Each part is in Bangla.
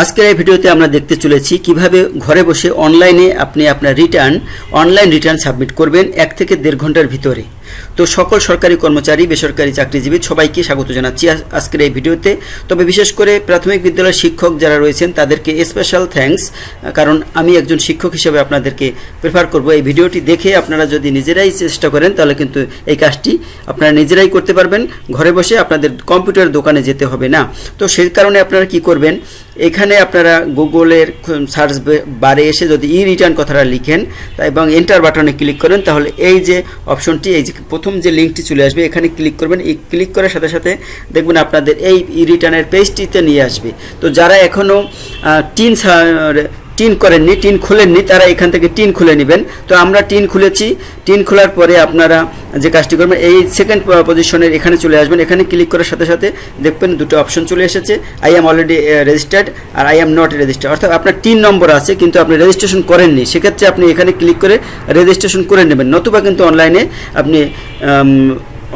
আজকের এই ভিডিওতে আমরা দেখতে চলেছি কীভাবে ঘরে বসে অনলাইনে আপনি আপনার রিটার্ন অনলাইন রিটার্ন সাবমিট করবেন এক থেকে দেড় ঘণ্টার ভিতরে। তো সকল সরকারি কর্মচারী, বেসরকারি চাকরিজীবী সবাইকে স্বাগত জানাচ্ছি আজকের এই ভিডিওতে। তবে বিশেষ করে প্রাথমিক বিদ্যালয়ের শিক্ষক যারা রয়েছেন, তাদেরকে স্পেশাল থ্যাঙ্কস কারণ আমি একজন শিক্ষক হিসেবে আপনাদেরকে প্রেফার করব। এই ভিডিওটি দেখে আপনারা যদি নিজেরাই চেষ্টা করেন, তাহলে কিন্তু এই কাজটি আপনারা নিজেরাই করতে পারবেন। ঘরে বসে আপনাদের কম্পিউটার দোকানে যেতে হবে না। তো সেই কারণে আপনারা কি করবেন, এখানে আপনারা গুগলের সার্চ বারে এসে যদি ই রিটার্ন কথাটা লিখেন এবং এন্টার বাটনে ক্লিক করেন, তাহলে এই যে অপশনটি এই যে প্রথম যে লিঙ্কটি চলে আসবে, এখানে ক্লিক করবেন। এই ক্লিক করার সাথে সাথে দেখবেন আপনাদের এই রিটার্নের পেজটিতে নিয়ে আসবে। তো যারা এখনও টিন টিন করেননি, টিন খুলেননি, তারা এখান থেকে টিন খুলে নেবেন। তো আমরা টিন খুলেছি। টিন খোলার পরে আপনারা যে কাজটি করবেন, এই সেকেন্ড পজিশনের এখানে চলে আসবেন। এখানে ক্লিক করার সাথে সাথে দেখবেন দুটো অপশন চলে এসেছে। আই এম অলরেডি রেজিস্টার্ড আর আই এম নট রেজিস্টার্ড অর্থাৎ আপনার তিন নম্বর আছে, কিন্তু আপনি রেজিস্ট্রেশন করেননি। সেক্ষেত্রে আপনি এখানে ক্লিক করে রেজিস্ট্রেশন করে নেবেন। নতুবা কিন্তু অনলাইনে আপনি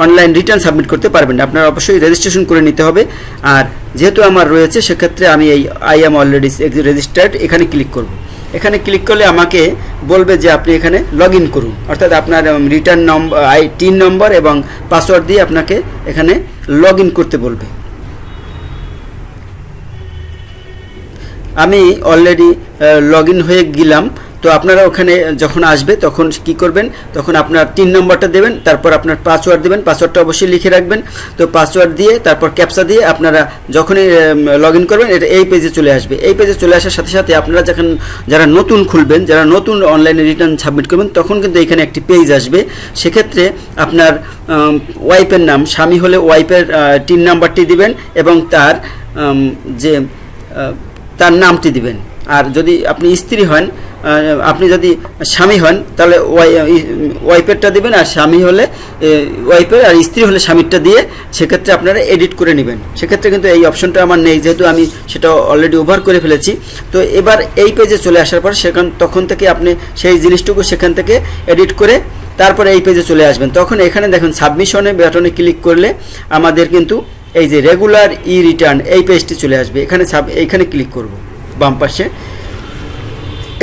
অনলাইন রিটার্ন সাবমিট করতে পারবেন আপনার অবশ্যই রেজিস্ট্রেশন করে নিতে হবে। আর যেহেতু আমার রয়েছে, সেক্ষেত্রে আমি এই আই এম অলরেডি রেজিস্টার্ড এখানে ক্লিক করব। এখানে ক্লিক করলে আমাকে বলবে যে আপনি এখানে লগ ইন করুন। অর্থাৎ আপনার return number I TIN number এবং পাসওয়ার্ড দিয়ে আপনাকে এখানে লগ ইন করতে বলবে। আমি অলরেডি লগ ইন হয়ে গেলাম। তো আপনারা ওখানে যখন আসবে, তখন কি করবেন? তখন আপনার তিন নম্বরটা দেবেন, তারপর আপনার পাসওয়ার্ড দেবেন পাসওয়ার্ডটা অবশ্যই লিখে রাখবেন। তো পাসওয়ার্ড দিয়ে, তারপর ক্যাপসা দিয়ে আপনারা যখনই লগ ইন করবেন, এটা এই পেজে চলে আসবে। এই পেজে চলে আসার সাথে সাথে আপনারা যখন, যারা নতুন খুলবেন, যারা নতুন অনলাইনে রিটার্ন সাবমিট করবেন, তখন কিন্তু এখানে একটি পেজ আসবে। সেক্ষেত্রে আপনার ওয়াইফের নাম, স্বামী হলে ওয়াইফের তিন নাম্বারটি দিবেন এবং তার যে তার নামটি দিবেন। আর যদি আপনি স্ত্রী হন আপনি যদি স্বামী হন, তাহলে ওয়াই- ওয়াইফেরটা দিবেন আর স্বামী হলে ওয়াইফের আর স্ত্রী হলে স্বামীরটা দিয়ে সেক্ষেত্রে আপনারা এডিট করে নেবেন। সেক্ষেত্রে কিন্তু এই অপশনটা আমার নেই, যেহেতু আমি সেটা অলরেডি ওভার করে ফেলেছি। তো এবার এই পেজে চলে আসার পর সেখান, তখন থেকে আপনি সেই জিনিসটুকু সেখান থেকে এডিট করে তারপরে এই পেজে চলে আসবেন। তখন এখানে দেখুন সাবমিশনে বাটনে ক্লিক করলে আমাদের কিন্তু এই যে রেগুলার ই রিটার্ন এই পেজটি চলে আসবে। এখানে সাব এইখানে ক্লিক করব, বাম পাশে।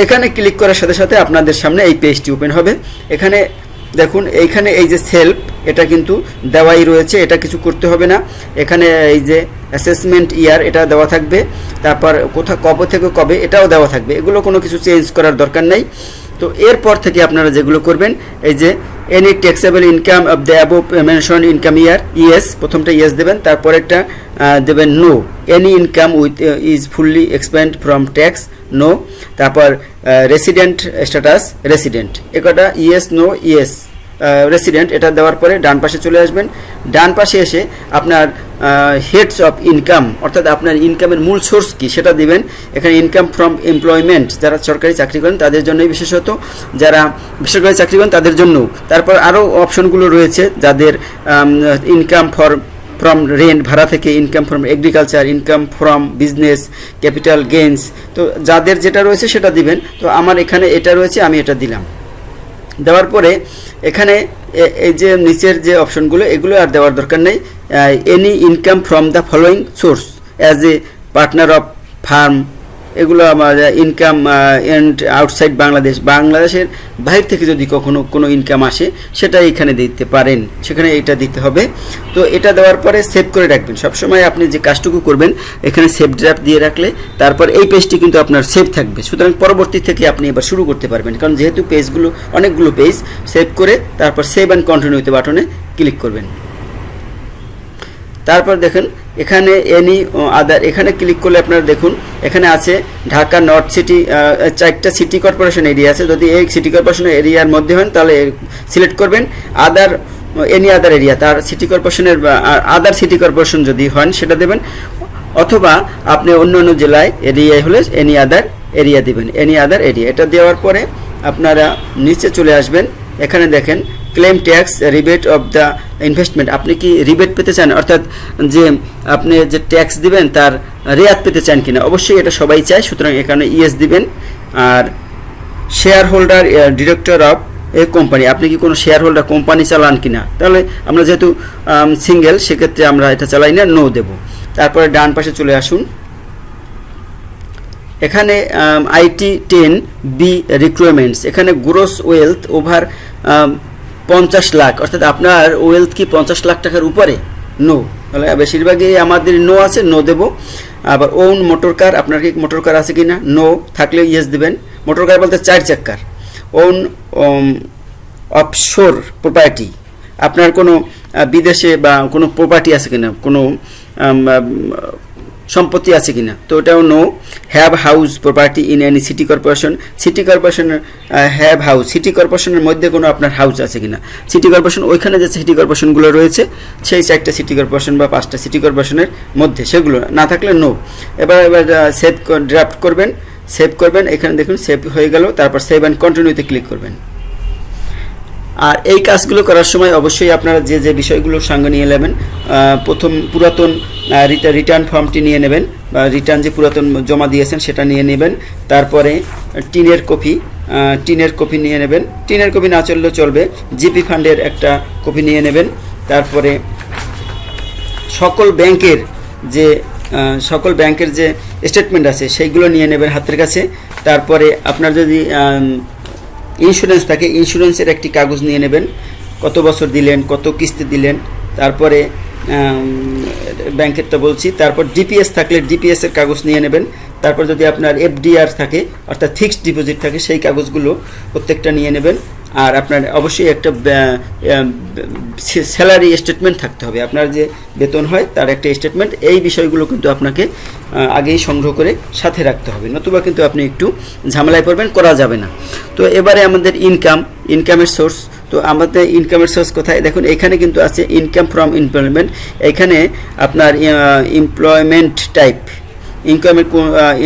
এখানে ক্লিক করার সাথে সাথে আপনাদের সামনে এই পেজটি ওপেন হবে। এখানে দেখুন, এইখানে এই যে সেলফ এটা কিন্তু দেওয়াই রয়েছে, এটা কিছু করতে হবে না। এখানে এই যে অ্যাসেসমেন্ট ইয়ার এটা দেওয়া থাকবে। তারপর কোথা, কবে থেকে কবে, এটাও দেওয়া থাকবে। এগুলো কোনো কিছু চেঞ্জ করার দরকার নেই। তো এরপর থেকে আপনারা যেগুলো করবেন, এই যে any taxable income of the above mention income year yes প্রথমটা ইয়েস দেবেন, তারপরেরটা দেবেন no any income with is fully expend from tax no তারপর রেসিডেন্ট স্ট্যাটাস রেসিডেন্ট একটা ইয়েস নো ইয়েস রেসিডেন্ট এটা দেওয়ার পরে ডান পাশে চলে আসবেন। ডান পাশে এসে আপনার হেডস অফ ইনকাম অর্থাৎ আপনার ইনকামের মূল সোর্স কি, সেটা দিবেন। এখানে ইনকাম ফ্রম এমপ্লয়মেন্ট যারা সরকারি চাকরি করেন, তাদের জন্যই বিশেষত, যারা বেসরকারি চাকরি করেন, তাদের জন্য তারপর আরও অপশনগুলো রয়েছে, যাদের ইনকাম ফর ফ্রম রেন্ট ভাড়া থেকে income from agriculture income from business capital gains তো যাদের যেটা রয়েছে সেটা দিবেন। তো আমার এখানে এটা রয়েছে, আমি এটা দিলাম। দেওয়ার পরে এখানে এই যে নিচের যে অপশনগুলো, এগুলো আর দেওয়ার দরকার নেই। Any income from the following source as a partner of firm এগুলো আমার ইনকাম এন্ড আউটসাইড বাংলাদেশ, বাংলাদেশের বাইরে থেকে যদি কখনো কোনো ইনকাম আসে সেটা এখানে দিতে পারেন। সেখানে এটা দিতে হবে। তো এটা দেওয়ার পরে সেভ করে রাখবেন। সবসময় আপনি যে কাজটুকু করবেন, এখানে সেভ ড্রাফট দিয়ে রাখলে তারপর এই পেজটি কিন্তু আপনার সেভ থাকবে। সুতরাং পরবর্তী থেকে আপনি এবার শুরু করতে পারবেন। কারণ যেহেতু পেজগুলো অনেকগুলো পেজ সেভ করে তারপর সেভ অ্যান্ড কন্টিনিউতে বাটনে ক্লিক করবেন। তারপর দেখেন এখানে এনি আদার এখানে ক্লিক করলে আপনারা দেখুন, এখানে আছে ঢাকা নর্থ সিটি চারটা সিটি কর্পোরেশন এরিয়া আছে। যদি এই সিটি কর্পোরেশন এরিয়ার মধ্যে হন, তাহলে সিলেক্ট করবেন। আদার এনি আদার এরিয়া তার সিটি কর্পোরেশনের আদার সিটি কর্পোরেশন যদি হন, সেটা দেবেন। অথবা আপনি অন্য অন্য জেলায় এরিয়ায় হলে এনি আদার এরিয়া দিবেন এনি আদার এরিয়া এটা দেওয়ার পরে আপনারা নিচে চলে আসবেন। এখানে দেখেন claim tax rebate of the investment আপনি কি রিবেট পেতে চান? অর্থাৎ যে আপনি যে ট্যাক্স দিবেন, তার রেয়াত পেতে চান কিনা? অবশ্যই এটা সবাই চায়, সুতরাং এখানে ইএস দিবেন। আর share holder director of a company আপনি কি কোনো শেয়ার হোল্ডার কোম্পানি চালান কিনা? তাহলে আমরা যেহেতু সিঙ্গেল সেক্ষেত্রে আমরা এটা চালাই না নো দেব। তারপরে ডান পাশে চলে আসুন। এখানে আইটি টেন বি রিক্রুটমেন্টস এখানে গ্রোস ওয়েলথ ওভার পঞ্চাশ লাখ। অর্থাৎ আপনার ওয়েলথ কি পঞ্চাশ লাখ টাকার উপরে? নো তাহলে বেশিরভাগই আমাদের নো আছে নো দেব। আবার ওন মোটর কার আপনার কি মোটর কার আছে কি না নো থাকলে ইয়েস দেবেন। মোটর কার বলতে চার চাক্কার। ওন অফশোর প্রপার্টি আপনার কোনো বিদেশে বা কোনো প্রপার্টি আছে কিনা? কোনো সম্পত্তি আছে কিনা। তো ওটাও no have house property in any city corporation city কর্পোরেশনের হ্যাভ হাউস সিটি কর্পোরেশনের মধ্যে কোনো আপনার হাউস আছে কিনা। সিটি কর্পোরেশন ওইখানে যে সিটি কর্পোরেশনগুলো রয়েছে, সেই চারটা সিটি কর্পোরেশন বা পাঁচটা সিটি কর্পোরেশনের মধ্যে সেগুলো, না থাকলে নো এবার এবার সেভ ড্রাফট করবেন সেভ করবেন, এখানে দেখুন সেভ হয়ে গেল, তারপর সেভ অ্যান্ড কন্টিনিউতে ক্লিক করবেন। আর এই কাজগুলো করার সময় অবশ্যই আপনারা যে যে বিষয়গুলো সঙ্গে নিয়ে নেবেন প্রথম পুরাতন রিটার্ন ফর্মটি নিয়ে নেবেন, বা রিটার্ন যে পুরাতন জমা দিয়েছেন সেটা নিয়ে নেবেন, তারপরে টিনের কপি টিনের কপি নিয়ে নেবেন, টিনের কপি না চললেও চলবে, জিপি ফান্ডের একটা কপি নিয়ে নেবেন, তারপরে সকল ব্যাংকের যে সকল ব্যাংকের যে স্টেটমেন্ট আছে, সেইগুলো নিয়ে নেবেন হাতের কাছে, তারপরে আপনার যদি ইন্স্যুরেন্স থাকে ইন্স্যুরেন্সের একটি কাগজ নিয়ে নেবেন। কত বছর দিলেন, কত কিস্তি দিলেন, তারপরে ব্যাংকের তো বলছি, তারপর ডিপিএস থাকলে ডিপিএসের কাগজ নিয়ে নেবেন। তারপর যদি আপনার এফডিআর থাকে, অর্থাৎ ফিক্সড ডিপোজিট থাকে, সেই কাগজগুলো প্রত্যেকটা নিয়ে নেবেন। আর আপনার অবশ্যই একটা স্যালারি স্টেটমেন্ট থাকতে হবে। আপনার যে বেতন হয়, তার একটা স্টেটমেন্ট এই বিষয়গুলো কিন্তু আপনাকে আগেই সংগ্রহ করে সাথে রাখতে হবে। নতুবা কিন্তু আপনি একটু ঝামেলায় পড়বেন, করা যাবে না। তো এবারে আমাদের ইনকাম ইনকামের সোর্স তো আমাদের ইনকামের সোর্স কোথায়? দেখুন, এখানে কিন্তু আছে ইনকাম ফ্রম এমপ্লয়মেন্ট এখানে আপনার এমপ্লয়মেন্ট টাইপ ইনকামের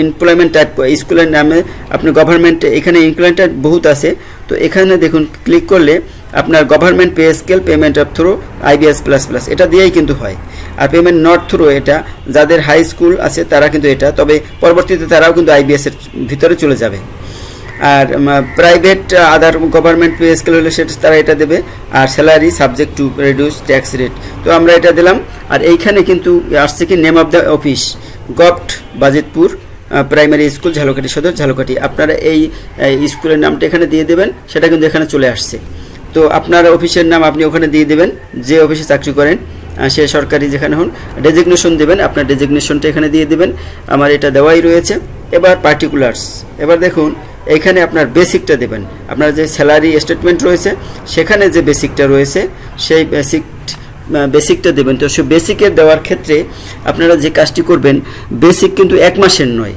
এমপ্লয়মেন্ট টাইপ স্কুলের নামে আপনি গভর্নমেন্ট এখানে এমপ্লয়মেন্ট টাইপ বহুত আছে। তো এখানে দেখুন ক্লিক করলে আপনার government pay scale payment of through IBS plus plus এটা দিয়েই কিন্তু হয়। আর পেমেন্ট নট থ্রু এটা, যাদের হাই স্কুল আছে তারা কিন্তু এটা, তবে পরবর্তীতে তারাও কিন্তু আইবিএস এর ভিতরে চলে যাবে। আর private other government pay scale হলে সেটা, তারা এটা দেবে। আর salary subject to reduce tax rate তো আমরা এটা দিলাম। আর এইখানে কিন্তু আসছে কি name of the office govt Bajitpur primary school Jhalokathi Sadar. Jhalokathi, আপনারা এই স্কুলের নামটা এখানে দিয়ে দেবেন, সেটা কিন্তু এখানে চলে আসছে। তো আপনার অফিসের নাম আপনি ওখানে দিয়ে দেবেন, যে অফিসে চাকরি করেন সে সরকারি যেখানে হন ডেজিগনেশন দেবেন, আপনার ডেজিগনেশনটা এখানে দিয়ে দেবেন, আমার এটা দেওয়াই রয়েছে। এবার পার্টিকুলার্স এবার দেখুন এইখানে আপনার বেসিকটা দেবেন। আপনার যে স্যালারি স্টেটমেন্ট রয়েছে, সেখানে যে বেসিকটা রয়েছে, সেই বেসিক বেসিকটা দেবেন। তো সে বেসিকের দেওয়ার ক্ষেত্রে আপনারা যে কাজটি করবেন বেসিক কিন্তু এক মাসের নয়।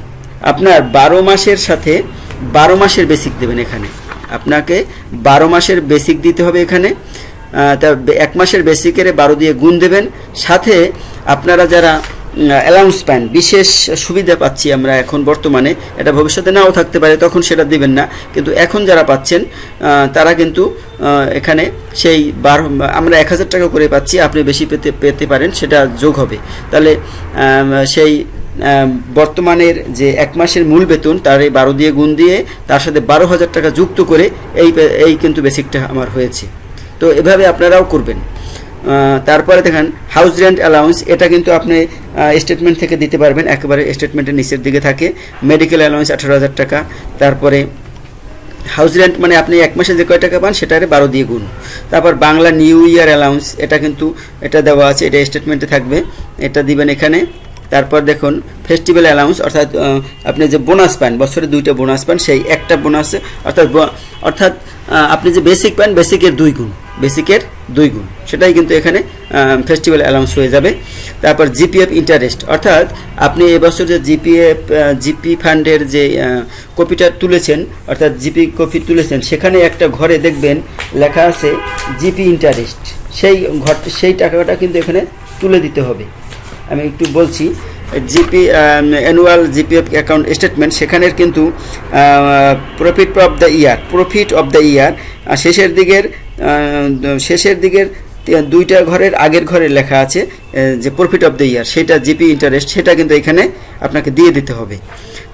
আপনার বারো মাসের সাথে বারো মাসের বেসিক দেবেন এখানে। আপনাকে বারো মাসের বেসিক দিতে হবে এখানে। তা এক মাসের বেসিকের বারো দিয়ে গুণ দেবেন। সাথে আপনারা যারা অ্যালাউন্স পান, বিশেষ সুবিধা পাচ্ছি আমরা এখন বর্তমানে, এটা ভবিষ্যতে নাও থাকতে পারে, তখন সেটা দিবেন না। কিন্তু এখন যারা পাচ্ছেন তারা কিন্তু এখানে সেই বারো, আমরা এক হাজার টাকা করে পাচ্ছি, আপনি বেশি পেতে পেতে পারেন, সেটা যোগ হবে। তাহলে সেই বর্তমানের যে এক মাসের মূল বেতন, তার এই বারো দিয়ে গুণ দিয়ে তার সাথে বারো হাজার টাকা যুক্ত করে এই এই কিন্তু বেসিকটা আমার হয়েছে। তো এভাবে আপনারাও করবেন। তারপরে দেখেন হাউস রেন্ট অ্যালাউন্স এটা কিন্তু আপনি স্টেটমেন্ট থেকে দিতে পারবেন। একেবারে স্টেটমেন্টের নিচের দিকে থাকে। মেডিকেল অ্যালাউন্স আঠারো হাজার টাকা। তারপরে হাউস রেন্ট মানে আপনি এক মাসে যে কয় টাকা পান, সেটারে বারো দিয়ে গুণ। তারপর বাংলা নিউ ইয়ার অ্যালাউন্স এটা কিন্তু, এটা দেওয়া আছে, এটা স্টেটমেন্টে থাকবে। এটা দিবেন এখানে। তারপর দেখুন ফেস্টিভ্যাল অ্যালাউন্স অর্থাৎ আপনি যে বোনাস পান, বছরে দুইটা বোনাস পান, সেই একটা বোনাসে অর্থাৎ অর্থাৎ আপনি যে বেসিক পান বেসিকের দুই গুণ বেসিকের দুই গুণ। সেটাই কিন্তু এখানে ফেস্টিভ্যাল অ্যালাউন্স হয়ে যাবে। তারপর জিপিএফ ইন্টারেস্ট অর্থাৎ আপনি এবছর যে জিপিএফ জিপি ফান্ডের যে কপিটা তুলেছেন, অর্থাৎ জিপি কপি তুলেছেন, সেখানে একটা ঘরে দেখবেন, লেখা আছে জিপি ইন্টারেস্ট সেই ঘর, সেই টাকাটা কিন্তু এখানে তুলে দিতে হবে। আমি একটু বলছি, GP annual GPF account statement সেখানের কিন্তু profit of the year profit of the year শেষের দিকের শেষের দিকের দুইটা ঘরের আগের ঘরে লেখা আছে যে প্রফিট অফ দ্য ইয়ার সেটা জিপি ইন্টারেস্ট সেটা কিন্তু এখানে আপনাকে দিয়ে দিতে হবে।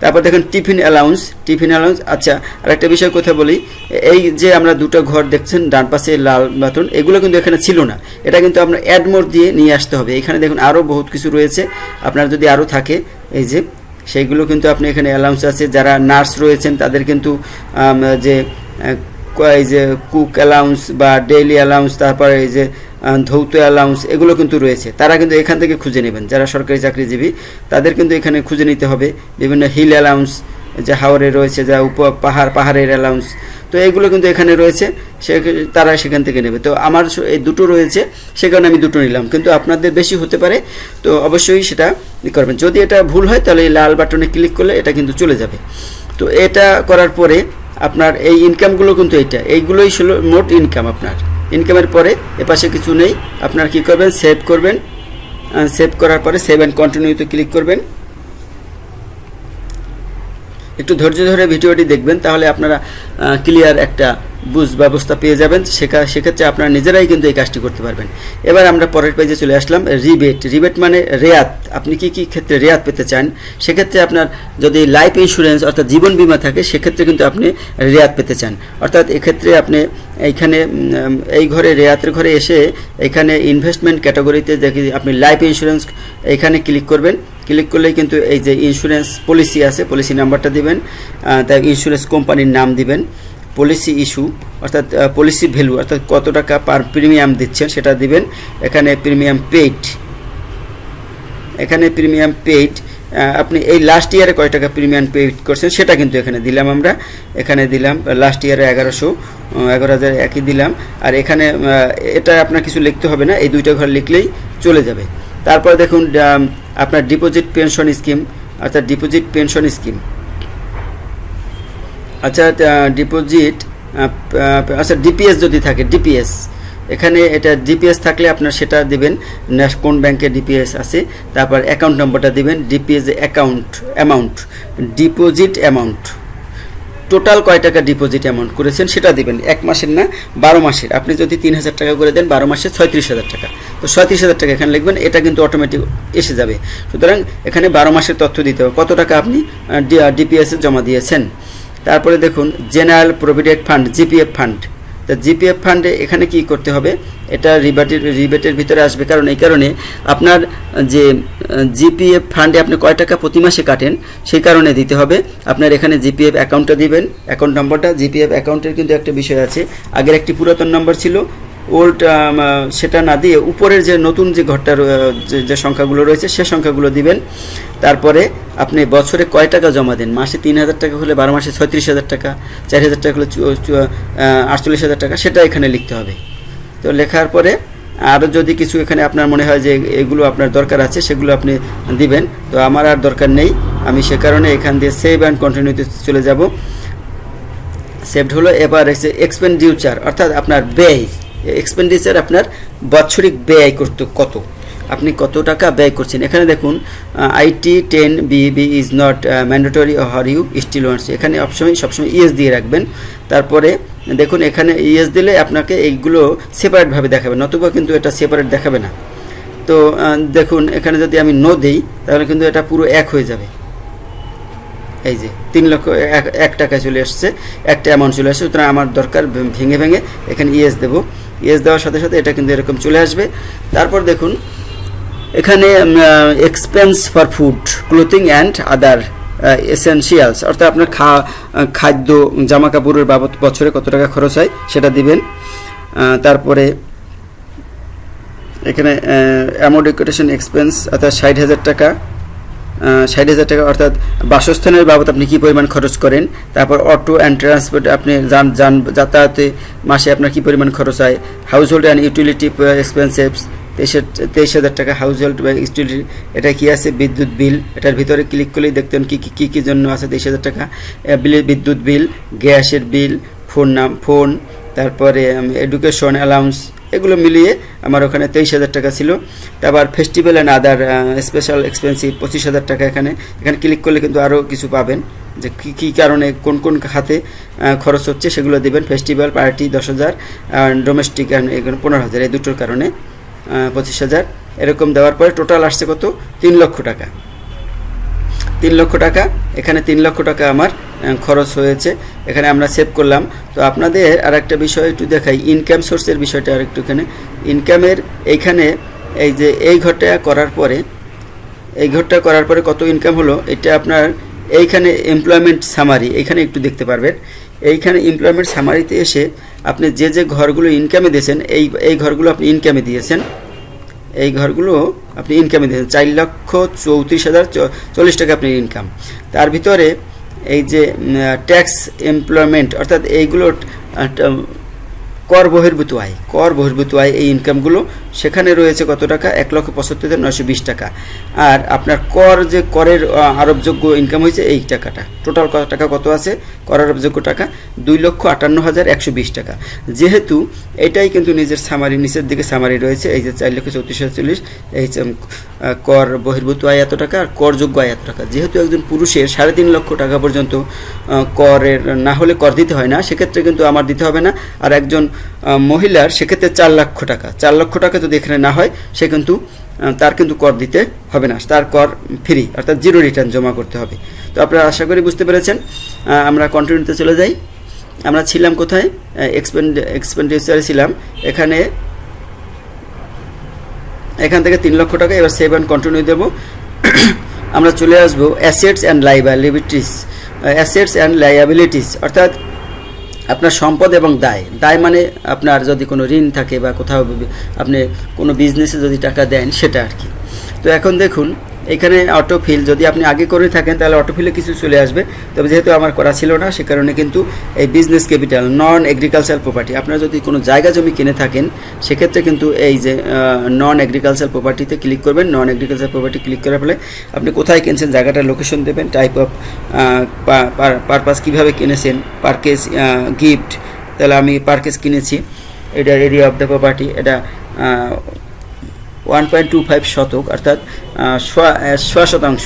তারপর দেখেন টিফিন অ্যালাউন্স টিফিন অ্যালাউন্স আচ্ছা আর একটা বিষয় কথা বলি। এই যে আমরা দুটো ঘর দেখছেন, ডান পাশে লাল বাটন এগুলো কিন্তু এখানে ছিল না। এটা কিন্তু আপনার অ্যাডমোড দিয়ে নিয়ে আসতে হবে। এখানে দেখুন আরও বহুত কিছু রয়েছে। আপনার যদি আরও থাকে, এই যে সেইগুলো কিন্তু আপনি এখানে অ্যালাউন্স আছে। যারা নার্স রয়েছেন, তাদের কিন্তু যে এই যে কুক অ্যালাউন্স বা ডেইলি অ্যালাউন্স তারপরে এই যে ধৌত অ্যালাউন্স এগুলো কিন্তু রয়েছে। তারা কিন্তু এখান থেকে খুঁজে নেবেন। যারা সরকারি চাকরিজীবী, তাদের কিন্তু এখানে খুঁজে নিতে হবে। বিভিন্ন হিল অ্যালাউন্স যে হাওড়ে রয়েছে, যা উপ পাহাড়, পাহাড়ের অ্যালাউন্স তো এগুলো কিন্তু এখানে রয়েছে। সে তারা সেখান থেকে নেবে। তো আমার এই দুটো রয়েছে, সে কারণে আমি দুটো নিলাম। কিন্তু আপনাদের বেশি হতে পারে, তো অবশ্যই সেটা করবেন। যদি এটা ভুল হয়, তাহলে এই লাল বাটনে ক্লিক করলে এটা কিন্তু চলে যাবে। তো এটা করার পরে আপনার এই ইনকামগুলো কিন্তু এইটা। এইগুলোই ছিল মোট ইনকাম আপনার। ইনকামের পরে এপাশে কিছু নেই, আপনার কি করবেন? সেভ করবেন। সেভ করার পরে সেভ অ্যান্ড কন্টিনিউতে ক্লিক করবেন। একটু ধৈর্য ধরে ভিডিওটি দেখবেন, তাহলে আপনারা ক্লিয়ার একটা বুঝ ব্যবস্থা পেয়ে যাবেন, সেখা, সেক্ষেত্রে আপনারা নিজেরাই কিন্তু এই কাজটি করতে পারবেন। এবার আমরা পরের পেজে চলে আসলাম রিবেট রিবেট মানে রেয়াত। আপনি কি কি ক্ষেত্রে রেয়াত পেতে চান? সেক্ষেত্রে আপনার যদি লাইফ ইন্স্যুরেন্স অর্থাৎ জীবন বীমা থাকে, সেক্ষেত্রে কিন্তু আপনি রেয়াত পেতে চান। অর্থাৎ এক্ষেত্রে আপনি এইখানে এই ঘরে, রেয়াতের ঘরে এসে এখানে ইনভেস্টমেন্ট ক্যাটাগরিতে দেখি, আপনি লাইফ ইন্স্যুরেন্স এখানে ক্লিক করবেন। ক্লিক করলেই কিন্তু এই যে ইন্স্যুরেন্স পলিসি আছে পলিসি নাম্বারটা দিবেন তার ইন্স্যুরেন্স কোম্পানির নাম দিবেন। পলিসি ইস্যু অর্থাৎ পলিসি ভ্যালু অর্থাৎ কত টাকা পার প্রিমিয়াম দিচ্ছেন সেটা দিবেন। এখানে প্রিমিয়াম পেইড এখানে প্রিমিয়াম পেইড আপনি এই লাস্ট ইয়ারে কয় টাকা প্রিমিয়াম পেইড করছেন সেটা কিন্তু এখানে দিলাম আমরা। এখানে দিলাম লাস্ট ইয়ারে এগারোশো এগারো হাজার একই দিলাম। আর এখানে এটা আপনার কিছু লিখতে হবে না, এই দুইটা ঘর লিখলেই চলে যাবে। তারপর দেখুন আপনার ডিপোজিট পেনশন স্কিম অর্থাৎ ডিপোজিট পেনশন স্কিম আচ্ছা ডিপোজিট আচ্ছা ডিপিএস যদি থাকে ডিপিএস এখানে এটা ডিপিএস থাকলে আপনার সেটা দিবেন কোন ব্যাংকে ডিপিএস আছে, তারপর অ্যাকাউন্ট নম্বরটা দিবেন DPS account amount deposit amount total কয় টাকা ডিপোজিট অ্যামাউন্ট করেছেন সেটা দিবেন, এক মাসের না, বারো মাসের। আপনি যদি তিন হাজার টাকা করে দেন, বারো মাসে ছয়ত্রিশ হাজার টাকা। তো ছয়ত্রিশ হাজার টাকা এখানে লিখবেন, এটা কিন্তু অটোমেটিক এসে যাবে। সুতরাং এখানে বারো মাসের তথ্য দিতে হবে, কত টাকা আপনি ডিপিএসে জমা দিয়েছেন। তারপরে দেখুন general provident fund GPF fund তা জিপিএফ ফান্ডে এখানে কি করতে হবে? এটা রিবেটের রিবেটের ভিতরে আসবে। কারণ এই কারণে আপনার যে জিপিএফ ফান্ডে আপনি কয় টাকা প্রতি মাসে কাটেন, সেই কারণে দিতে হবে। আপনার এখানে জিপিএফ অ্যাকাউন্টটা দিবেন। অ্যাকাউন্ট নম্বরটা জিপিএফ অ্যাকাউন্টের কিন্তু একটা বিষয় আছে। আগের একটি পুরাতন নম্বর ছিল। ওল্ড সেটা না দিয়ে উপরের যে নতুন যে ঘরটা যে- সংখ্যাগুলো রয়েছে, সে সংখ্যাগুলো দিবেন। তারপরে আপনি বছরে কয় টাকা জমা দেন? মাসে তিন হাজার টাকা হলে বারো, মাসে ছয়ত্রিশ হাজার টাকা, চার হাজার টাকা হলে আটচল্লিশ হাজার টাকা, সেটা এখানে লিখতে হবে। তো লেখার পরে আরও যদি কিছু এখানে আপনার মনে হয় যে এগুলো আপনার দরকার আছে, সেগুলো আপনি দিবেন। তো আমার আর দরকার নেই। আমি সে কারণে এখান দিয়ে সেভ অ্যান্ড কন্টিনিউতে চলে যাব। সেভড হলো, এবার এক্সপেন্ডিচার অর্থাৎ আপনার ব্যয়। এক্সপেন্ডিচার আপনার বাৎসরিক ব্যয় করতে কত? আপনি কত টাকা ব্যয় করছেন? এখানে দেখুন IT ten BB is not mandatory or you still wants এখানে অপসময় সবসময় ইএস দিয়ে রাখবেন। তারপরে দেখুন, এখানে ইএস দিলে আপনাকে এইগুলো সেপারেটভাবে দেখাবে, নতুবা কিন্তু এটা সেপারেট দেখাবে না। তো দেখুন, এখানে যদি আমি নো দিই, তাহলে কিন্তু এটা পুরো এক হয়ে যাবে। এই যে, তিন লক্ষ এক এক টাকা চলে আসছে একটা অ্যামাউন্ট চলে আসছে সুতরাং আমার দরকার ভেঙে ভেঙে এখানে ইএস দেবো। ইএস দেওয়ার সাথে সাথে এটা কিন্তু এরকম চলে আসবে। তারপর দেখুন, এখানে expense for food clothing and other essentials অর্থাৎ আপনার খা খাদ্য জামা কাপড়ের বাবদ বছরে কত টাকা খরচ হয় সেটা দিবেন। তারপরে এখানে অ্যামোডিকেটেশন এক্সপেন্স অর্থাৎ ষাট হাজার টাকা। ষাট হাজার টাকা, অর্থাৎ বাসস্থানের বাবদ আপনি কী পরিমাণ খরচ করেন? তারপর অটো অ্যান্ড ট্রান্সপোর্ট আপনি যান যান, যাতায়াতে মাসে আপনার কী পরিমাণ খরচ হয়? Household and utility expensives তেইশ হাজার টাকা হাউস হোল্ড বা ইউটিলিটি এটা কি আছে? বিদ্যুৎ বিল, এটার ভিতরে ক্লিক করলেই দেখতেন কী কী কী কী জন্য আছে তেইশ হাজার টাকা। বিদ্যুৎ বিল, গ্যাসের বিল ফোন নাম ফোন তারপরে এডুকেশন অ্যালাউন্স এগুলো মিলিয়ে আমার ওখানে তেইশ হাজার টাকা ছিল। তারপর festival and other special expensive পঁচিশ হাজার টাকা এখানে। এখানে ক্লিক করলে কিন্তু আরও কিছু পাবেন। যে কী কী কারণে, কোন কোন খাতে খরচ হচ্ছে সেগুলো দেবেন। ফেস্টিভ্যাল পার্টি দশ হাজার ডোমেস্টিক এখানে পনেরো হাজার, এই দুটোর কারণে পঁচিশ হাজার। এরকম দেওয়ার পরে টোটাল আসছে কত? তিন লক্ষ টাকা। তিন লক্ষ টাকা। এখানে তিন লক্ষ টাকা আমার খরচ হয়েছে। এখানে আমরা সেভ করলাম। তো আপনাদের আর একটা বিষয় একটু দেখাই। ইনকাম সোর্সের বিষয়টা আর একটুখানে। ইনকামের এইখানে এই যে এই ঘরটা করার পরে, এই ঘরটা করার পরে কত ইনকাম হলো, এটা আপনার এইখানে এমপ্লয়মেন্ট সামারি এখানে একটু দেখতে পারবেন। এইখানে এমপ্লয়মেন্ট সামারিতে এসে আপনি যে যে ঘরগুলো ইনকামে দিয়েছেন, এই এই ঘরগুলো আপনি ইনকামে দিয়েছেন। এই ঘরগুলো আপনি ইনকামে দিয়েছেন। চার লক্ষ চৌত্রিশ হাজার চল্লিশ টাকা আপনি ইনকাম তার ভিতরে এই যে ট্যাক্স এমপ্লয়মেন্ট অর্থাৎ এইগুলো কর বহির্ভূত আয় কর বহির্ভূত আয় এই ইনকামগুলো সেখানে রয়েছে কত টাকা? এক লক্ষ পঁচাত্তর হাজার নয়শো বিশ টাকা। আর আপনার কর যে করের আরোপযোগ্য ইনকাম হয়েছে, এই টাকাটা। টোটাল কত টাকা কত আছে? কর আরোপযোগ্য টাকা দুই লক্ষ আটান্ন হাজার একশো বিশ টাকা। যেহেতু এটাই কিন্তু নিজের সামারি নিচের দিকে সামারি রয়েছে, এই যে চার লক্ষ চৌত্রিশ হাজার চল্লিশ, এই কর বহির্ভূত আয় এত টাকা আর করযোগ্য আয় এত টাকা। যেহেতু একজন পুরুষের সাড়ে তিন লক্ষ টাকা পর্যন্ত করের, না হলে কর দিতে হয় না, সেক্ষেত্রে কিন্তু আমার দিতে হবে না। আর একজন মহিলার সেক্ষেত্রে চার লক্ষ টাকা। চার লক্ষ টাকা যদি এখানে না হয়, সে কিন্তু তার কিন্তু কর দিতে হবে না। তার কর ফ্রি অর্থাৎ জিরো রিটার্ন জমা করতে হবে। তো আপনারা আশা করি বুঝতে পেরেছেন। আমরা কন্টিনিউতে চলে যাই। আমরা ছিলাম কোথায়? এক্সপেন্ড এক্সপেন্ডিচারে ছিলাম। এখানে, এখান থেকে তিন লক্ষ টাকা, এবার সেভ অ্যান্ড কন্টিনিউ দেবো। আমরা চলে আসব assets and liabilities assets and liabilities অর্থাৎ আপনার সম্পদ এবং দায়। দায় মানে আপনার যদি কোনো ঋণ থাকে বা কোথাও আপনি কোনো বিজনেসে যদি টাকা দেন, সেটা আর কি। তো এখন দেখুন এখানে অটোফিল যদি আপনি আগে করে থাকেন, তাহলে অটোফিলে কিছু চলে আসবে। তবে যেহেতু আমার করা ছিল না, সে কারণে কিন্তু এই business capital non agriculture property আপনারা যদি কোনো জায়গা জমি কিনে থাকেন, সেক্ষেত্রে কিন্তু এই যে নন এগ্রিকালচার প্রপার্টিতে ক্লিক করবেন। নন এগ্রিকালচার প্রপার্টি ক্লিক করার ফলে আপনি কোথায় কিনছেন, জায়গাটার লোকেশন দেবেন টাইপ অফ পারপাস কীভাবে কিনেছেন পারকেস গিফট তাহলে আমি পারকেস কিনেছি। এটা এরিয়া অফ দ্য প্রপার্টি এটা ওয়ান পয়েন্ট টু ফাইভ শতক অর্থাৎ আহ, শতাংশ।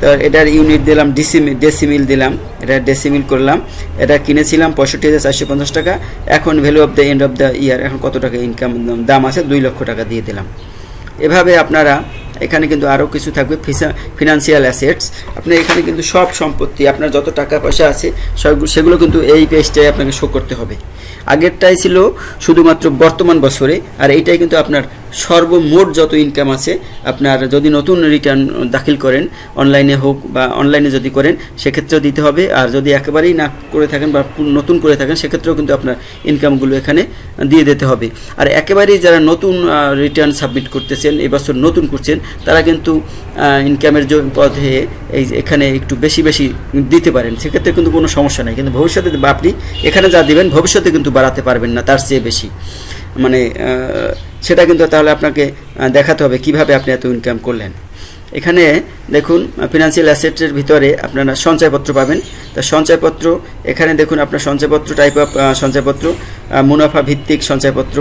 তো এটার ইউনিট দিলাম ডিসিমিল ডেসিমিল দিলাম এটা ডেসিমিল করলাম এটা কিনেছিলাম পঁয়ষট্টি হাজার চারশো পঞ্চাশ টাকা এখন value of the end of the year এখন কত টাকা ইনকাম দাম আছে দুই লক্ষ টাকা দিয়ে দিলাম। এভাবে আপনারা এখানে কিন্তু আরও কিছু থাকবে ফিনান্সিয়াল অ্যাসেটস আপনার এখানে কিন্তু সব সম্পত্তি আপনার যত টাকা পয়সা আছে সেগুলো কিন্তু এই পেজটাই আপনাকে শো করতে হবে। আগেরটাই ছিল শুধুমাত্র বর্তমান বছরে আর এইটাই কিন্তু আপনার সর্বমোট যত ইনকাম আছে, আপনার যদি নতুন রিটার্ন দাখিল করেন অনলাইনে হোক বা অনলাইনে যদি করেন, সেক্ষেত্রেও দিতে হবে। আর যদি একেবারেই না করে থাকেন বা নতুন করে থাকেন, সেক্ষেত্রেও কিন্তু আপনার ইনকামগুলো এখানে দিয়ে দিতে হবে। আর একেবারেই যারা নতুন রিটার্ন সাবমিট করতেছেন, এবছর নতুন করছেন, তারা কিন্তু ইনকামের পথে এই এখানে একটু বেশি বেশি দিতে পারেন। সেক্ষেত্রে কিন্তু কোনো সমস্যা নেই। কিন্তু ভবিষ্যতে আপনি এখানে যা দিবেন, ভবিষ্যতে কিন্তু বাড়াতে পারবেন না, তার চেয়ে বেশি। মানে সেটা কিন্তু তাহলে আপনাকে দেখাতে হবে কীভাবে আপনি এত ইনকাম করলেন। এখানে দেখুন ফিনান্সিয়াল অ্যাসেটের ভিতরে আপনারা সঞ্চয়পত্র পাবেন। তা সঞ্চয়পত্র, এখানে দেখুন আপনার সঞ্চয়পত্র টাইপ অফ সঞ্চয়পত্র মুনাফা ভিত্তিক সঞ্চয়পত্র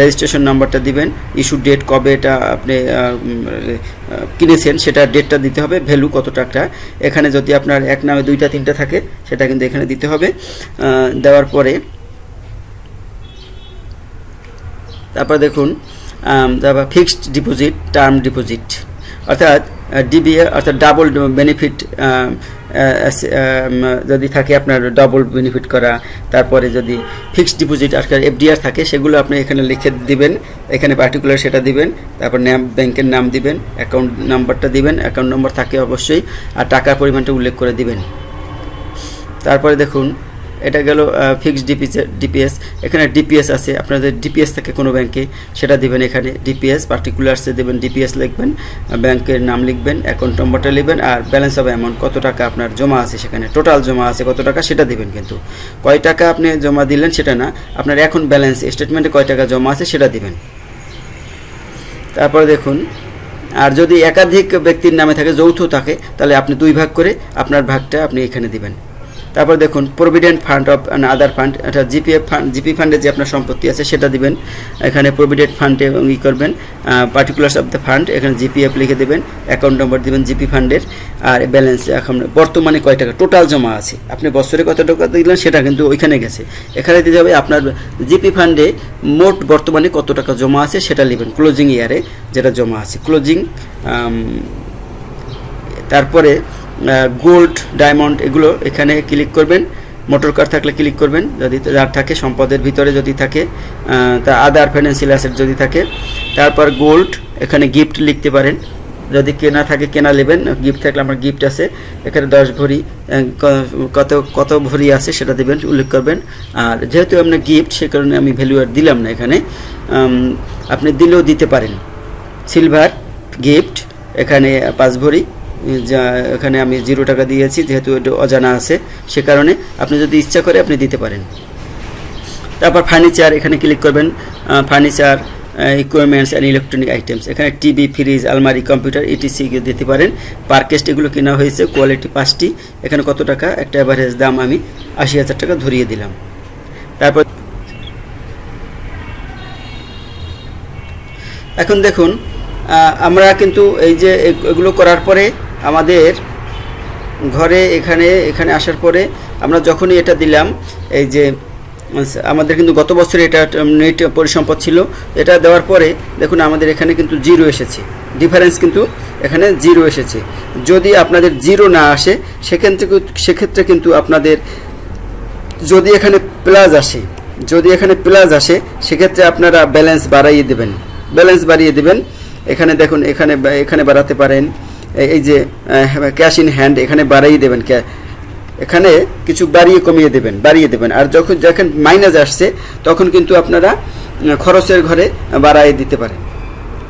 রেজিস্ট্রেশন নাম্বারটা দিবেন ইস্যু ডেট কবে এটা আপনি কিনেছেন, সেটা ডেটটা দিতে হবে ভ্যালু কত টাকা। এখানে যদি আপনার এক নামে দুইটা, তিনটা থাকে, সেটা কিন্তু এখানে দিতে হবে। দেওয়ার পরে তারপর দেখুন তারপর ফিক্সড ডিপোজিট টার্ম ডিপোজিট অর্থাৎ ডিবিএ অর্থাৎ ডাবল বেনিফিট যদি থাকে আপনার ডাবল বেনিফিট করা, তারপরে যদি ফিক্সড ডিপোজিট আর এফডিআর থাকে, সেগুলো আপনি এখানে লিখে দিবেন, এখানে পার্টিকুলার সেটা দিবেন, তারপর নাম, ব্যাংকের নাম দিবেন অ্যাকাউন্ট নাম্বারটা দিবেন অ্যাকাউন্ট নম্বর থাকে অবশ্যই, আর টাকার পরিমাণটা উল্লেখ করে দিবেন। তারপরে দেখুন এটা গেল ফিক্সড ডিপিএস ডিপিএস এখানে ডিপিএস আছে, আপনাদের ডিপিএস থাকে কোনো ব্যাংকে সেটা দিবেন এখানে। ডিপিএস পার্টিকুলার্সে দেবেন ডিপিএস লিখবেন ব্যাংকের নাম লিখবেন অ্যাকাউন্ট নম্বরটা লিখবেন, আর ব্যালেন্স অফ অ্যামাউন্ট কত টাকা আপনার জমা আছে সেখানে টোটাল জমা আছে কত টাকা সেটা দিবেন কিন্তু। কয় টাকা আপনি জমা দিলেন সেটা না, আপনার এখন ব্যালেন্স স্টেটমেন্টে কয় টাকা জমা আছে সেটা দিবেন। তারপরে দেখুন, আর যদি একাধিক ব্যক্তির নামে থাকে, যৌথ থাকে, তাহলে আপনি দুই ভাগ করে আপনার ভাগটা আপনি এখানে দিবেন। তারপর দেখুন provident fund of other fund অর্থাৎ জিপিএফ ফান্ড জিপি ফান্ডে যে আপনার সম্পত্তি আছে সেটা দিবেন। এখানে প্রভিডেন্ট ফান্ডে ই করবেন। পার্টিকুলার্স অফ দ্য ফান্ড এখানে জিপিএফ লিখে দেবেন। অ্যাকাউন্ট নম্বর দিবেন জিপি ফান্ডের আর ব্যালেন্স এখন বর্তমানে কয় টাকা? টোটাল জমা আছে। আপনি বছরে কত টাকা দিলেন সেটা কিন্তু ওইখানে গেছে। এখানে দিতে হবে আপনার জিপি ফান্ডে মোট বর্তমানে কত টাকা জমা আছে সেটা নেবেন ক্লোজিং ইয়ারে যেটা জমা আছে। ক্লোজিং তারপরে গোল্ড ডায়মন্ড এগুলো এখানে ক্লিক করবেন। মোটর কার থাকলে ক্লিক করবেন। যদি যার থাকে, সম্পদের ভিতরে যদি থাকে তা আদার ফাইন্যান্সিয়াল অ্যাসেট যদি থাকে, তারপর গোল্ড এখানে গিফট লিখতে পারেন। যদি কেনা থাকে, কেনা নেবেন। গিফট থাকলে আমার গিফট আছে। এখানে দশ ভরি কত কত ভরি আছে সেটা দেবেন, উল্লেখ করবেন। আর যেহেতু আপনার গিফট সে কারণে আমি ভ্যালু আর দিলাম না এখানে। আপনি দিলেও দিতে পারেন। সিলভার গিফট এখানে পাঁচ ভরি। এখানে আমি জিরো টাকা দিয়েছি, যেহেতু এটা অজানা আছে, সে কারণে আপনি যদি ইচ্ছা করে আপনি দিতে পারেন। তারপর ফার্নিচার, এখানে ক্লিক করবেন furniture equipments and electronic items এখানে টিভি ফ্রিজ আলমারি কম্পিউটার ইটিসি দিতে পারেন। পার্কেস্ট এগুলো কেনা হয়েছে কোয়ালিটি পাঁচটি। এখানে কত টাকা? একটা অ্যাভারেজ দাম আমি আশি হাজার টাকা ধরিয়ে দিলাম। তারপর এখন দেখুন আমরা কিন্তু এই যে এগুলো করার পরে আমাদের ঘরে এখানে এখানে আসার পরে আমরা যখনই এটা দিলাম, এই যে, আমাদের কিন্তু গত বছর এটা নেট পরিসম্পদ ছিল, এটা দেওয়ার পরে দেখুন আমাদের এখানে কিন্তু জিরো এসেছে। ডিফারেন্স কিন্তু এখানে জিরো এসেছে। যদি আপনাদের জিরো না আসে কিন্তু- সেক্ষেত্রে কিন্তু আপনাদের যদি এখানে প্লাস আসে, যদি এখানে প্লাস আসে, সেক্ষেত্রে আপনারা ব্যালেন্স বাড়াইয়ে দেবেন। ব্যালেন্স বাড়িয়ে দেবেন। এখানে দেখুন, এখানে এখানে বাড়াতে পারেন। এই- যে ক্যাশ ইন হ্যান্ড এখানে বাড়াইয়ে দেবেন এখানে কিছু বাড়িয়ে কমিয়ে দেবেন, বাড়িয়ে দেবেন। আর যখন যখন মাইনাস আসছে, তখন কিন্তু আপনারা খরচের ঘরে বাড়াই দিতে পারেন।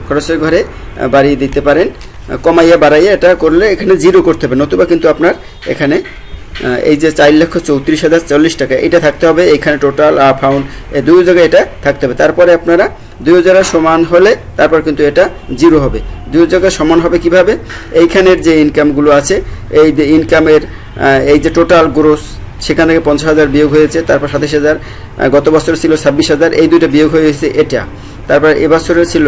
খরচের ঘরে বাড়িয়ে দিতে পারেন। কমাইয়া বাড়াইয়া এটা করলে এখানে জিরো করতে হবে। নতুবা কিন্তু আপনার এখানে এই যে চার লক্ষ চৌত্রিশ হাজার চল্লিশ টাকা, এটা থাকতে হবে। এখানে টোটাল ফাউন্ড দুই জায়গায় এটা থাকতে হবে। তারপরে আপনারা দুই হাজার সমান হলে তারপর কিন্তু এটা জিরো হবে। দুই জায়গা সমান হবে কীভাবে? এইখানের যে ইনকামগুলো আছে, এই যে ইনকামের এই যে টোটাল গ্রোস সেখান থেকে পঞ্চাশ হাজার বিয়োগ হয়েছে, তারপর সাতাশ হাজার গত বছর ছিল ছাব্বিশ হাজার, এই দুইটা বিয়োগ হয়েছে এটা। তারপর এবছরে ছিল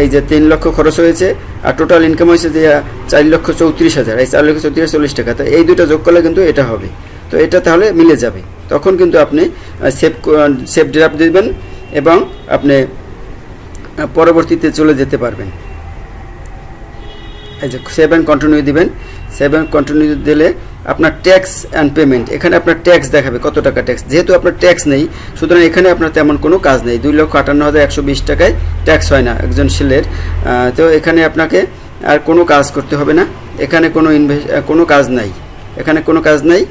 এই যে তিন লক্ষ খরচ হয়েছে, আর টোটাল ইনকাম হয়েছে যে চার লক্ষ চৌত্রিশ হাজার, এই চার লক্ষ চৌত্রিশ, চল্লিশ টাকা। তো এই দুটো যোগ করলে কিন্তু এটা হবে। তো এটা তাহলে মিলে যাবে। তখন কিন্তু আপনি সেভ সেভ ড্রাফট দিবেন এবং আপনি পরবর্তীতে চলে যেতে পারবেন। সেভ অ্যান্ড কন্টিনিউ দিবেন। সেভ অ্যান্ড কন্টিনিউ দিলে আপনার ট্যাক্স অ্যান্ড পেমেন্ট এখানে আপনার ট্যাক্স দেখাবে কত টাকা ট্যাক্স যেহেতু আপনার ট্যাক্স নেই সুতরাং এখানে আপনার তেমন কোনো কাজ নেই। দুই লক্ষ আটান্ন হাজার একশো বিশ টাকায় ট্যাক্স হয় না একজন আহ, তো এখানে আপনাকে আর কোনো কাজ করতে হবে না। এখানে কোনো ইনভেস্ট কোনো কাজ নাই। এখানে কোনো কাজ নাই।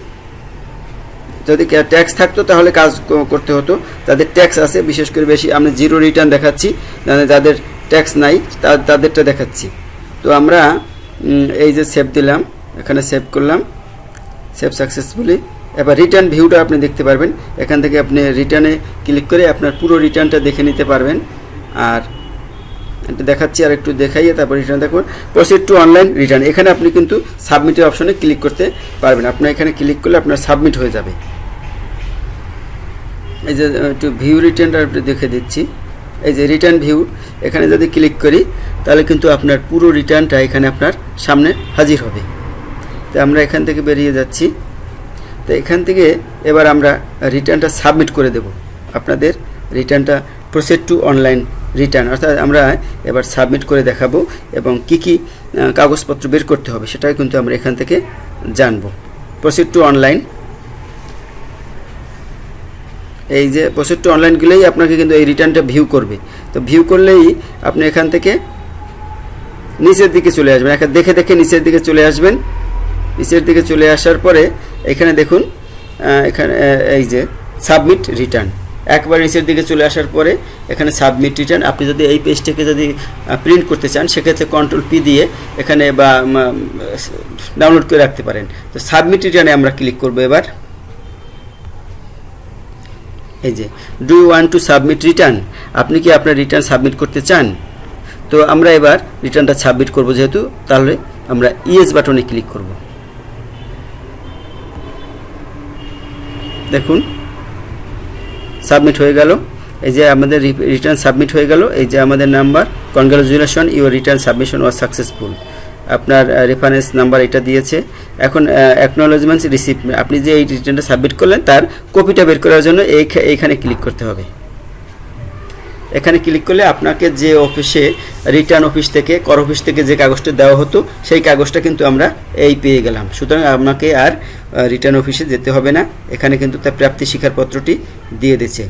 যদি ট্যাক্স থাকতো তাহলে কাজ করতে হতো। তাদের ট্যাক্স আছে বিশেষ করে বেশি আমরা জিরো রিটার্ন দেখাচ্ছি। মানে যাদের ট্যাক্স নাই তাদেরটা দেখাচ্ছি। তো আমরা এই যে সেভ দিলাম, এখানে সেভ করলাম সেভ সাকসেসফুলি এবার রিটার্ন ভিউটা আপনি দেখতে পারবেন। এখান থেকে আপনি রিটার্নে ক্লিক করে আপনার পুরো রিটার্নটা দেখে নিতে পারবেন। আর এটা দেখাচ্ছি, আর একটু দেখাইয়ে তারপর রিটার্ন দেখুন। প্রসিড টু অনলাইন রিটার্ন এখানে আপনি কিন্তু সাবমিটের অপশনে ক্লিক করতে পারবেন। আপনার এখানে ক্লিক করলে আপনার সাবমিট হয়ে যাবে। এই যে, একটু ভিউ রিটার্নটা একটু দেখে দিচ্ছি। এই যে রিটার্ন ভিউ এখানে যদি ক্লিক করি, তাহলে কিন্তু আপনার পুরো রিটার্নটা এখানে আপনার সামনে হাজির হবে। তো আমরা এখান থেকে বেরিয়ে যাচ্ছি। তো এখান থেকে এবার আমরা রিটার্নটা সাবমিট করে দেব। আপনাদের রিটার্নটা প্রসেড টু অনলাইন রিটার্ন অর্থাৎ আমরা এবার সাবমিট করে দেখাবো এবং কি কি কাগজপত্র বের করতে হবে সেটাই কিন্তু আমরা এখান থেকে জানব। প্রসিড টু অনলাইন এই যে প্রসেড টু অনলাইন গেলেই আপনাকে কিন্তু এই রিটার্নটা ভিউ করবে। তো ভিউ করলেই আপনি এখান থেকে নিচের দিকে চলে আসবেন। এখানে দেখে দেখে নিচের দিকে চলে আসবেন। নিচের দিকে চলে আসার পরে এখানে দেখুন এখানে এই যে সাবমিট রিটার্ন একবার নিচের দিকে চলে আসার পরে এখানে সাবমিট রিটার্ন আপনি যদি এই পেজটাকে যদি প্রিন্ট করতে চান, সেক্ষেত্রে কন্ট্রোল পি দিয়ে এখানে বা ডাউনলোড করে রাখতে পারেন। তো সাবমিট রিটার্নে আমরা ক্লিক করব এবার। এই যে do you want to submit return আপনি কি আপনার রিটার্ন সাবমিট করতে চান? তো আমরা এবার রিটার্নটা সাবমিট করব যেহেতু, তাহলে আমরা ইএস বাটনে ক্লিক করব। দেখুন সাবমিট হয়ে গেল। এই যে আমাদের রিটার্ন সাবমিট হয়ে গেল। এই যে আমাদের number congratulation your return submission was successful আপনার রেফারেন্স নাম্বার এটা দিয়েছে। এখন অ্যাকনোলজমেন্টস রিসিপ্ট আপনি যে এই রিটার্নটা সাবমিট করলেন, তার কপিটা বের করার জন্য এই এইখানে ক্লিক করতে হবে। এখানে ক্লিক করলে আপনাকে যে অফিসে রিটার্ন অফিস থেকে, কর অফিস থেকে যে কাগজটা দেওয়া হতো, সেই কাগজটা কিন্তু আমরা এই পেয়ে গেলাম। সুতরাং আপনাকে আর রিটার্ন অফিসে যেতে হবে না। এখানে কিন্তু তার প্রাপ্তি স্বীকারপত্রটি দিয়ে দিয়েছে।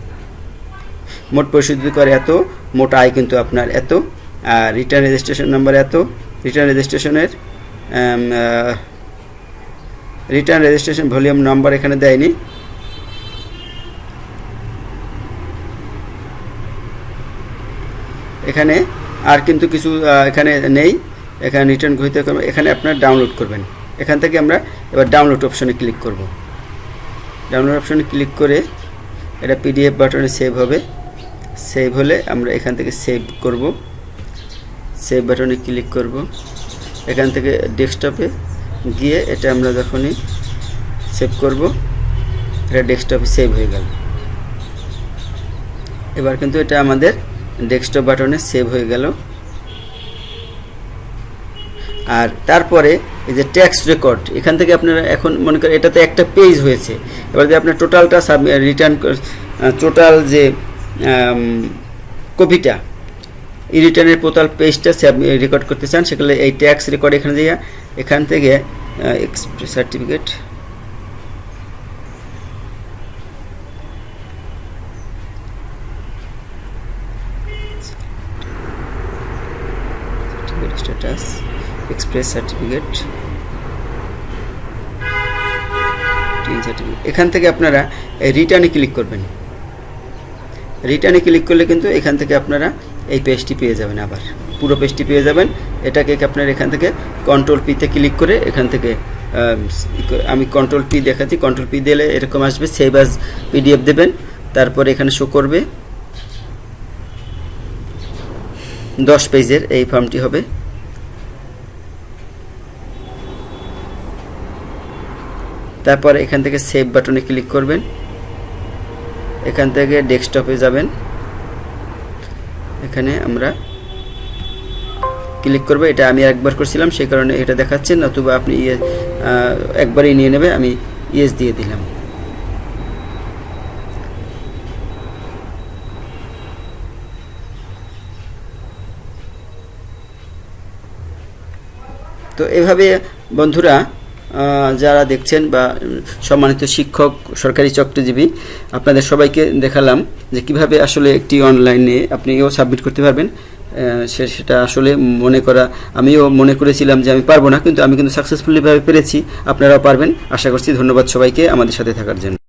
মোট পরিশোধিত করে এত, মোট আয় কিন্তু আপনার এত, আর রিটার্ন রেজিস্ট্রেশন নাম্বার এত রিটার্ন রেজিস্ট্রেশনের রিটার্ন রেজিস্ট্রেশন ভলিউম নাম্বার এখানে দেয়নি। এখানে আর কিন্তু কিছু এখানে নেই। এখানে রিটার্ন গ্রহীত করবেন এখানে আপনার ডাউনলোড করবেন। এখান থেকে আমরা এবার ডাউনলোড অপশনে ক্লিক করব। ডাউনলোড অপশনে ক্লিক করে এটা পিডিএফ বাটনে সেভ হবে। সেভ হলে আমরা এখান থেকে সেভ করব। সেভ বাটনে ক্লিক করব। এখান থেকে ডেস্কটপে গিয়ে এটা আমরা যখনই সেভ করব, এটা ডেস্কটপে সেভ হয়ে গেল। এবার কিন্তু এটা আমাদের ডেস্কটপ বাটনে সেভ হয়ে গেল। আর তারপরে এই যে ট্যাক্স রেকর্ড এখান থেকে আপনারা এখন মনে করেন এটাতে একটা পেজ হয়েছে। এবার যদি আপনার টোটালটা সাব রিটার্ন টোটাল যে কপিটা রিটার্নের পোর্টাল পেজটা রেকর্ড করতে চান, সেগুলো এই ট্যাক্স রেকর্ড এখানে দিয়ে, এখান থেকে সার্টিফিকেট স্ট্যাটাস এক্সপ্রেস সার্টিফিকেট এখান থেকে আপনারা রিটার্নে ক্লিক করবেন। রিটার্নে ক্লিক করলে কিন্তু এখান থেকে আপনারা এই পেজটি পেয়ে যাবেন আবার। পুরো পেজটি পেয়ে যাবেন। এটাকে আপনার এখান থেকে কন্ট্রোল পিতে ক্লিক করে এখান থেকে আম, কন্ট্রোল পি দেখাচ্ছি। কন্ট্রোল পি দিলে এরকম আসবে সেভ আজ পিডিএফ দেবেন। তারপরে এখানে শো করবে। দশ পেজের এই ফর্মটি হবে। তারপর এখান থেকে সেভ বাটনে ক্লিক করবেন। এখান থেকে ডেস্কটপে যাবেন। এখানে আমরা ক্লিক করব। এটা আমি একবার করছিলাম সেই কারণে এটা দেখাচ্ছে নতুবা আপনি ইয়ে একবারই নিয়ে নেবে, আমি ইয়েস দিয়ে দিলাম। তো এভাবে বন্ধুরা যারা দেখছেন বা সম্মানিত শিক্ষক, সরকারি চক্রজীবী, আপনাদের সবাইকে দেখালাম যে কীভাবে আসলে একটি অনলাইনে আপনিও সাবমিট করতে পারবেন। সে, সেটা আসলে মনে করা, আমিও মনে করেছিলাম যে আমি পারব না, কিন্তু আমি কিন্তু সাকসেসফুলিভাবে পেরেছি, আপনারাও পারবেন। আশা করছি ধন্যবাদ সবাইকে আমাদের সাথে থাকার জন্য।